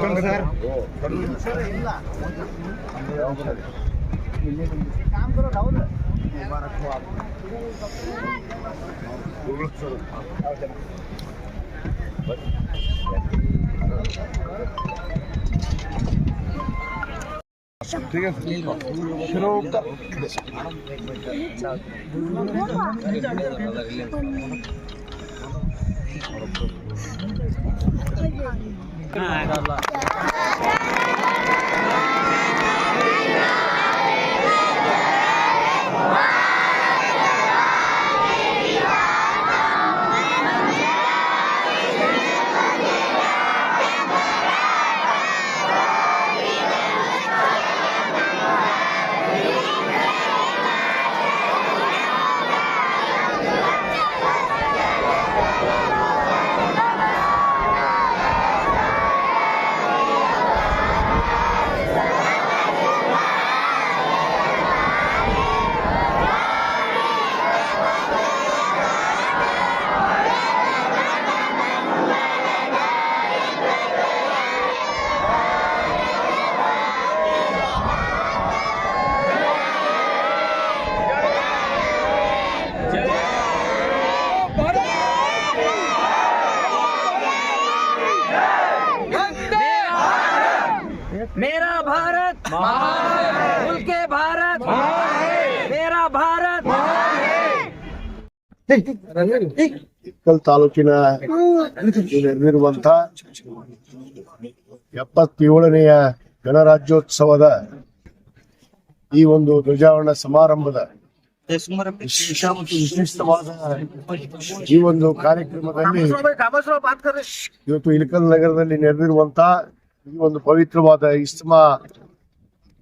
చెప్పండి సార్ ঠিক আছে শিরোটা Thank you. شكرا الله मेरा भारत मुल्क के भारत मेरा भारत ಇಕ್ಕಲ್ ತಾಲೂಕಿನ ನೆರವಿರುವಂತ ಎಪ್ಪತ್ತೇಳನೆಯ ಗಣರಾಜ್ಯೋತ್ಸವದ ಈ ಒಂದು ಧ್ವಜಾರೋಹಣ ಸಮಾರಂಭದ ವಿಶೇಷ ಮತ್ತು ವಿಶಿಷ್ಟವಾದ ಈ ಒಂದು ಕಾರ್ಯಕ್ರಮದಲ್ಲಿ ಇವತ್ತು ಇಳಕಲ್ ನಗರದಲ್ಲಿ ನೆರೆದಿರುವಂತ ಈ ಒಂದು ಪವಿತ್ರವಾದ ಇಸ್ಮಾ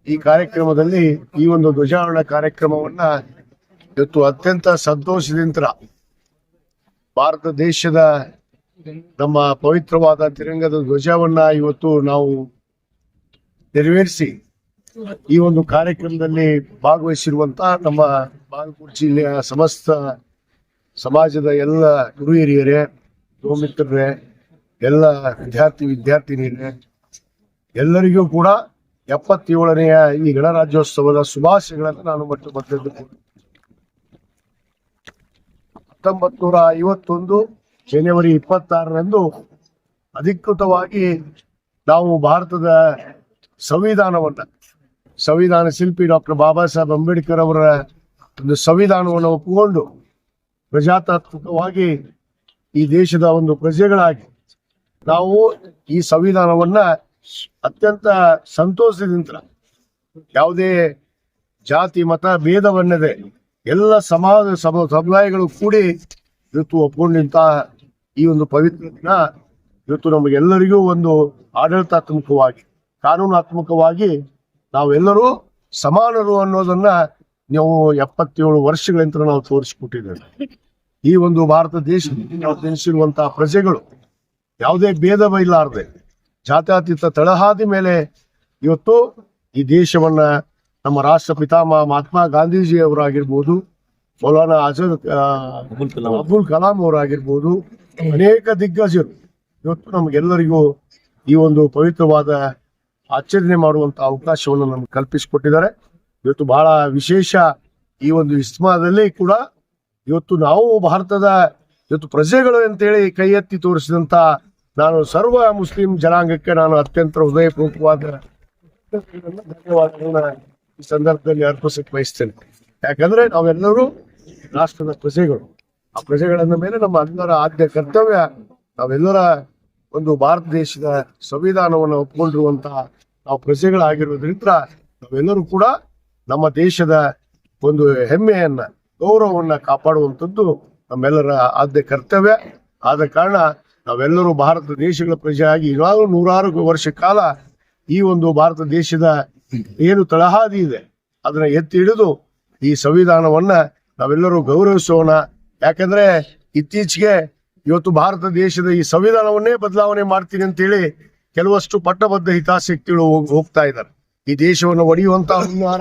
ಈ ಕಾರ್ಯಕ್ರಮದಲ್ಲಿ ಈ ಒಂದು ಧ್ವಜಾರೋಹಣ ಕಾರ್ಯಕ್ರಮವನ್ನ ಇವತ್ತು ಅತ್ಯಂತ ಸಂತೋಷದಿಂದ ಭಾರತ ದೇಶದ ನಮ್ಮ ಪವಿತ್ರವಾದ ತಿರಂಗದ ಧ್ವಜವನ್ನ ಇವತ್ತು ನಾವು ನೆರವೇರಿಸಿ ಈ ಒಂದು ಕಾರ್ಯಕ್ರಮದಲ್ಲಿ ಭಾಗವಹಿಸಿರುವಂತ ನಮ್ಮ ಬಾಗಲಕೋಟೆ ಜಿಲ್ಲೆಯ ಸಮಸ್ತ ಸಮಾಜದ ಎಲ್ಲ ಗುರು ಹಿರಿಯರೇ ಗೋಮಿತ್ರರೇ ಎಲ್ಲ ವಿದ್ಯಾರ್ಥಿ, ವಿದ್ಯಾರ್ಥಿನಿಯರೇ ಎಲ್ಲರಿಗೂ ಕೂಡ ಎಪ್ಪತ್ತೇಳನೆಯ ಈ ಗಣರಾಜ್ಯೋತ್ಸವದ ಶುಭಾಶಯಗಳನ್ನು ನಾನು ಮತ್ತು ಮೊದಲು ಹತ್ತೊಂಬತ್ ನೂರ ಐವತ್ತೊಂದು ಜನವರಿ ಇಪ್ಪತ್ತಾರರಂದು ಅಧಿಕೃತವಾಗಿ ನಾವು ಭಾರತದ ಸಂವಿಧಾನವನ್ನ, ಸಂವಿಧಾನ ಶಿಲ್ಪಿ ಡಾಕ್ಟರ್ ಬಾಬಾ ಸಾಹೇಬ್ ಅಂಬೇಡ್ಕರ್ ಅವರ ಒಂದು ಸಂವಿಧಾನವನ್ನು ಒಪ್ಪಿಕೊಂಡು ಪ್ರಜಾತಾತ್ಮಕವಾಗಿ ಈ ದೇಶದ ಒಂದು ಪ್ರಜೆಗಳಾಗಿ ನಾವು ಈ ಸಂವಿಧಾನವನ್ನ ಅತ್ಯಂತ ಸಂತೋಷದಿಂದ ಯಾವುದೇ ಜಾತಿ, ಮತ, ಭೇದವನ್ನದೆ ಎಲ್ಲ ಸಮಾಜ ಸಮ ಸಮುದಾಯಗಳು ಕೂಡಿ ಇವತ್ತು ಒಪ್ಕೊಂಡಿಂತ ಈ ಒಂದು ಪವಿತ್ರ ದಿನ ಇವತ್ತು ನಮಗೆಲ್ಲರಿಗೂ ಒಂದು ಆಡಳಿತಾತ್ಮಕವಾಗಿ, ಕಾನೂನಾತ್ಮಕವಾಗಿ ನಾವೆಲ್ಲರೂ ಸಮಾನರು ಅನ್ನೋದನ್ನ ನಾವು ಎಪ್ಪತ್ತೇಳು ವರ್ಷಗಳಿಂದ ನಾವು ತೋರಿಸ್ಕೊಟ್ಟಿದ್ದೇವೆ. ಈ ಒಂದು ಭಾರತ ದೇಶದಲ್ಲಿ ನಾವು ಜನಿಸಿರುವಂತಹ ಪ್ರಜೆಗಳು ಯಾವುದೇ ಭೇದ ಬೈಲಾರದೆ ಜಾತ್ಯತೀತ ತಳಹಾದಿ ಮೇಲೆ ಇವತ್ತು ಈ ದೇಶವನ್ನ ನಮ್ಮ ರಾಷ್ಟ್ರ ಪಿತಾಮಹ ಮಹಾತ್ಮ ಗಾಂಧೀಜಿ ಅವರಾಗಿರ್ಬೋದು ಮೌಲಾನಾ ಆಜಾದ್ ಆ, ಅಬ್ದುಲ್ ಕಲಾಂ ಅವರಾಗಿರ್ಬೋದು ಅನೇಕ ದಿಗ್ಗಜರು ಇವತ್ತು ನಮಗೆಲ್ಲರಿಗೂ ಈ ಒಂದು ಪವಿತ್ರವಾದ ಆಚರಣೆ ಮಾಡುವಂತ ಅವಕಾಶವನ್ನು ನಮ್ಗೆ ಕಲ್ಪಿಸಿಕೊಟ್ಟಿದ್ದಾರೆ. ಇವತ್ತು ಬಹಳ ವಿಶೇಷ ಈ ಒಂದು ಇಸ್ಮಾದಲ್ಲಿ ಕೂಡ ಇವತ್ತು ನಾವು ಭಾರತದ ಇವತ್ತು ಪ್ರಜೆಗಳು ಅಂತೇಳಿ ಕೈ ಎತ್ತಿ ತೋರಿಸಿದಂತ ನಾನು ಸರ್ವ ಮುಸ್ಲಿಂ ಜನಾಂಗಕ್ಕೆ ನಾನು ಅತ್ಯಂತ ಹೃದಯಪೂರ್ವಕವಾದ ಧನ್ಯವಾದಗಳನ್ನ ಈ ಸಂದರ್ಭದಲ್ಲಿ ಅರ್ಪಿಸಕ್ಕೆ ಬಯಸ್ತೇನೆ. ಯಾಕಂದ್ರೆ ನಾವೆಲ್ಲರೂ ರಾಷ್ಟ್ರದ ಪ್ರಜೆಗಳು. ಆ ಪ್ರಜೆಗಳನ್ನ ಮೇಲೆ ನಮ್ಮ ಎಲ್ಲರ ಆದ್ಯ ಕರ್ತವ್ಯ, ನಾವೆಲ್ಲರ ಒಂದು ಭಾರತ ದೇಶದ ಸಂವಿಧಾನವನ್ನು ಒಪ್ಕೊಂಡಿರುವಂತಹ ನಾವು ಪ್ರಜೆಗಳಾಗಿರುವುದರಿಂದ ನಾವೆಲ್ಲರೂ ಕೂಡ ನಮ್ಮ ದೇಶದ ಒಂದು ಹೆಮ್ಮೆಯನ್ನ, ಗೌರವವನ್ನ ಕಾಪಾಡುವಂಥದ್ದು ನಮ್ಮೆಲ್ಲರ ಆದ್ಯ ಕರ್ತವ್ಯ. ಆದ ಕಾರಣ ನಾವೆಲ್ಲರೂ ಭಾರತ ದೇಶಗಳ ಪ್ರಜೆಯಾಗಿ ಇನ್ನಾರು ನೂರಾರು ವರ್ಷ ಕಾಲ ಈ ಒಂದು ಭಾರತ ದೇಶದ ಏನು ತಳಹಾದಿ ಇದೆ. ಅದನ್ನ ಎತ್ತಿ ಹಿಡಿದು ಈ ಸಂವಿಧಾನವನ್ನ ನಾವೆಲ್ಲರೂ ಗೌರವಿಸೋಣ. ಯಾಕಂದ್ರೆ ಇತ್ತೀಚೆಗೆ ಇವತ್ತು ಭಾರತ ದೇಶದ ಈ ಸಂವಿಧಾನವನ್ನೇ ಬದಲಾವಣೆ ಮಾಡ್ತೀನಿ ಅಂತೇಳಿ ಕೆಲವಷ್ಟು ಪಟ್ಟಬದ್ಧ ಹಿತಾಸಕ್ತಿಗಳು ಹೋಗ್- ಹೋಗ್ತಾ ಇದ್ದಾರೆ. ಈ ದೇಶವನ್ನು ಒಡೆಯುವಂತಹ ಹುನ್ನಾರ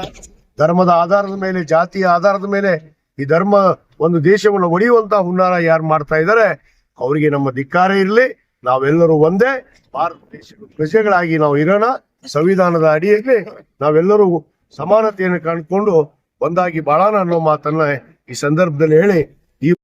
ಧರ್ಮದ ಆಧಾರದ ಮೇಲೆ, ಜಾತಿಯ ಆಧಾರದ ಮೇಲೆ ಈ ಧರ್ಮ ಒಂದು ದೇಶವನ್ನು ಒಡೆಯುವಂತಹ ಹುನ್ನಾರ ಯಾರು ಮಾಡ್ತಾ ಇದ್ದಾರೆ ಅವರಿಗೆ ನಮ್ಮ ಧಿಕ್ಕಾರ ಇರಲಿ. ನಾವೆಲ್ಲರೂ ಒಂದೇ ಭಾರತ ದೇಶದ ಪ್ರಜೆಗಳಾಗಿ ನಾವು ಇರೋಣ. ಸಂವಿಧಾನದ ಅಡಿಯಲ್ಲಿ ನಾವೆಲ್ಲರೂ ಸಮಾನತೆಯನ್ನು ಕಂಡುಕೊಂಡು ಒಂದಾಗಿ ಬಾಳೋಣ ಅನ್ನೋ ಮಾತನ್ನ ಈ ಸಂದರ್ಭದಲ್ಲಿ ಹೇಳಿ